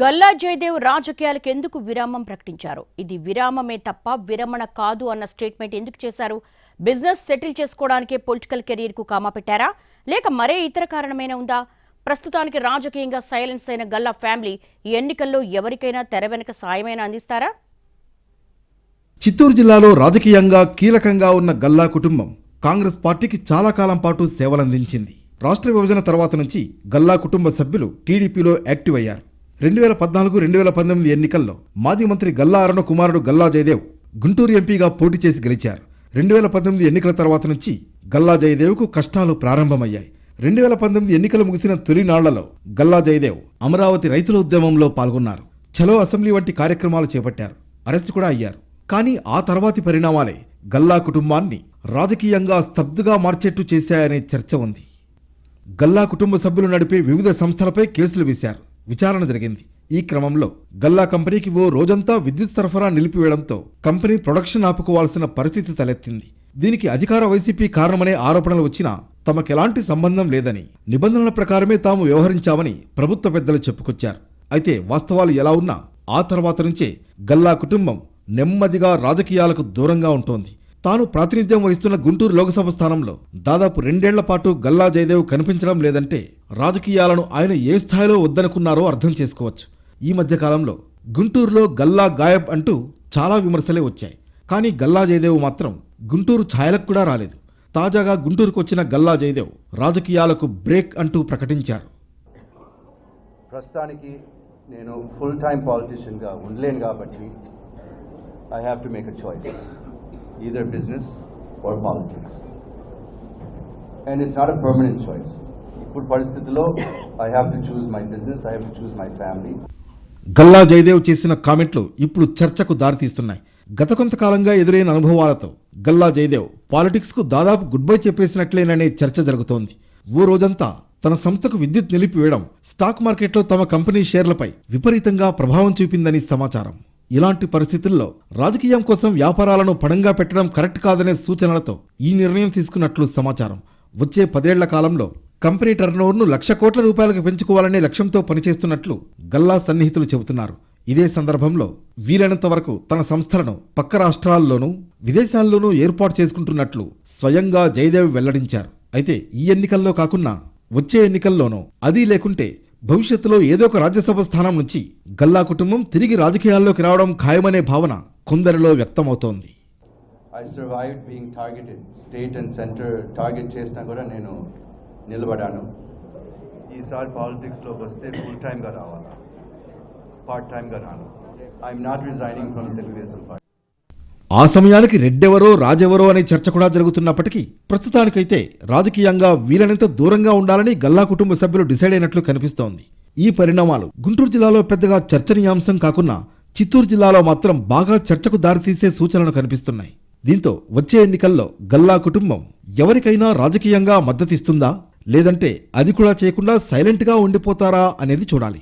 గల్లా జయదేవ్ రాజకీయాలకు ఎందుకు విరామం ప్రకటించారు? ఇది విరామమే తప్ప విరమణ కాదు అన్న స్టేట్మెంట్ ఎందుకు చేశారు? బిజినెస్ సెటిల్ చేసుకోవడానికే పొలిటికల్ కెరీర్కు కామా పెట్టారా? లేక మరే ఇతర కారణమైనా ఉందా? ప్రస్తుతానికి రాజకీయంగా సైలెన్స్ అయిన గల్లా ఫ్యామిలీ ఈ ఎన్నికల్లో ఎవరికైనా తెర వెనక సాయమైనా అందిస్తారా? చిత్తూరు జిల్లాలో రాజకీయంగా కీలకంగా ఉన్న గల్లా కుటుంబం కాంగ్రెస్ పార్టీకి చాలా కాలం పాటు సేవలందించింది. రాష్ట్ర విభజన తర్వాత నుంచి గల్లా కుటుంబ సభ్యులు టీడీపీలో యాక్టివ్ అయ్యారు. రెండు వేల పద్నాలుగు రెండు వేల పంతొమ్మిది ఎన్నికల్లో మాజీ మంత్రి గల్లా అరుణ కుమారుడు గల్లా జయదేవ్ గుంటూరు ఎంపీగా పోటీ చేసి గెలిచారు. రెండు వేల పంతొమ్మిది ఎన్నికల తర్వాత నుంచి గల్లా జయదేవ్కు కష్టాలు ప్రారంభమయ్యాయి. రెండు వేల పంతొమ్మిది ఎన్నికలు ముగిసిన తొలినాళ్ళలో గల్లా జయదేవ్ అమరావతి రైతుల ఉద్యమంలో పాల్గొన్నారు. చలో అసెంబ్లీ వంటి కార్యక్రమాలు చేపట్టారు. అరెస్టు కూడా అయ్యారు. కానీ ఆ తర్వాతి పరిణామాలే గల్లా కుటుంబాన్ని రాజకీయంగా స్తబ్దుగా మార్చేట్టు చేశాయనే చర్చ ఉంది. గల్లా కుటుంబ సభ్యులు నడిపే వివిధ సంస్థలపై కేసులు వేశారు. విచారణ జరిగింది. ఈ క్రమంలో గల్లా కంపెనీకి ఓ రోజంతా విద్యుత్ సరఫరా నిలిపివేయడంతో కంపెనీ ప్రొడక్షన్ ఆపుకోవాల్సిన పరిస్థితి తలెత్తింది. దీనికి అధికార వైసీపీ కారణమనే ఆరోపణలు వచ్చినా తమకెలాంటి సంబంధం లేదని నిబంధనల ప్రకారమే తాము వ్యవహరించామని ప్రభుత్వ పెద్దలు చెప్పుకొచ్చారు. అయితే వాస్తవాలు ఎలా ఉన్నా ఆ తర్వాత నుంచే గల్లా కుటుంబం నెమ్మదిగా రాజకీయాలకు దూరంగా ఉంటోంది. తాను ప్రాతినిధ్యం వహిస్తున్న గుంటూరు లోక్సభ స్థానంలో దాదాపు రెండేళ్ళ పాటు గల్లా జయదేవ్ కనిపించడం లేదంటే రాజకీయాలను ఆయన ఏ స్థాయిలో వద్దనుకున్నారో అర్థం చేసుకోవచ్చు. ఈ మధ్యకాలంలో గుంటూరులో గల్లా గాయబ్ అంటూ చాలా విమర్శలే వచ్చాయి. కానీ గల్లా జయదేవ్ మాత్రం గుంటూరు ఛాయలకు కూడా రాలేదు. తాజాగా గుంటూరుకు వచ్చిన గల్లా జయదేవ్ రాజకీయాలకు బ్రేక్ అంటూ ప్రకటించారు. ప్రస్తుతానికి నేను ఫుల్ టైం పాలిటిషియన్గా ఉండలేను కాబట్టి I have to make a choice either business or politics and it's not a permanent choice ఇప్పుడు పరిస్థితిలో I have to choose my business I have to choose my family Galla Jayadev చేసిన కామెంట్లు ఇప్పుడు చర్చకు దారితీస్తున్నాయి. గత కొంతకాలంగా ఎదురైన అనుభవాలతో గల్లా జయదేవ్ పాలిటిక్స్కు దాదాపు గుడ్ బై చెప్పేసినట్లేననే చర్చ జరుగుతోంది. ఓ రోజంతా తన సంస్థకు విద్యుత్ నిలిపివేయడం స్టాక్ మార్కెట్లో తమ కంపెనీ షేర్లపై విపరీతంగా ప్రభావం చూపిందని సమాచారం. ఇలాంటి పరిస్థితుల్లో రాజకీయం కోసం వ్యాపారాలను పణంగా పెట్టడం కరెక్ట్ కాదనే సూచనలతో ఈ నిర్ణయం తీసుకున్నట్లు సమాచారం. వచ్చే పదేళ్ళ కాలంలో కంపెనీ టర్నోవర్ను లక్ష కోట్ల రూపాయలకు పెంచుకోవాలనే లక్ష్యంతో పనిచేస్తున్నట్లు గల్లా సన్నిహితులు చెబుతున్నారు. ఇదే సందర్భంలో వీలైనంత వరకు తన సంస్థలను పక్క రాష్ట్రాల్లోనూ విదేశాల్లోనూ ఏర్పాటు చేసుకుంటున్నట్లు స్వయంగా జయదేవ్ వెల్లడించారు. అయితే ఈ ఎన్నికల్లో కాకుండా వచ్చే ఎన్నికల్లోనూ అది లేకుంటే భవిష్యత్తులో ఏదో ఒక రాజ్యసభ స్థానం నుంచి గల్లా కుటుంబం తిరిగి రాజకీయాల్లోకి రావడం ఖాయమనే భావన కొందరిలో వ్యక్తమవుతోంది. I survive being targeted state and centre target చేసినా కూడా నేను నిలబడాను. ఈసారి పాలిటిక్స్లోకి వస్తే ఫుల్ టైమ్గా రావాలా? పార్ట్ టైమ్గా రాను. I'm not resigning from Telugu Desam party ఆ సమయానికి రెడ్డెవరో రాజెవరో అనే చర్చ కూడా జరుగుతున్నప్పటికీ ప్రస్తుతానికైతే రాజకీయంగా వీలైనంత దూరంగా ఉండాలని గల్లా కుటుంబ సభ్యులు డిసైడ్ అయినట్లు కనిపిస్తోంది. ఈ పరిణామాలు గుంటూరు జిల్లాలో పెద్దగా చర్చనీయాంశం కాకున్నా చిత్తూరు జిల్లాలో మాత్రం బాగా చర్చకు దారితీసే సూచనలు కనిపిస్తున్నాయి. దీంతో వచ్చే ఎన్నికల్లో గల్లా కుటుంబం ఎవరికైనా రాజకీయంగా మద్దతిస్తుందా? లేదంటే అది కూడా చేయకుండా సైలెంట్గా ఉండిపోతారా అనేది చూడాలి.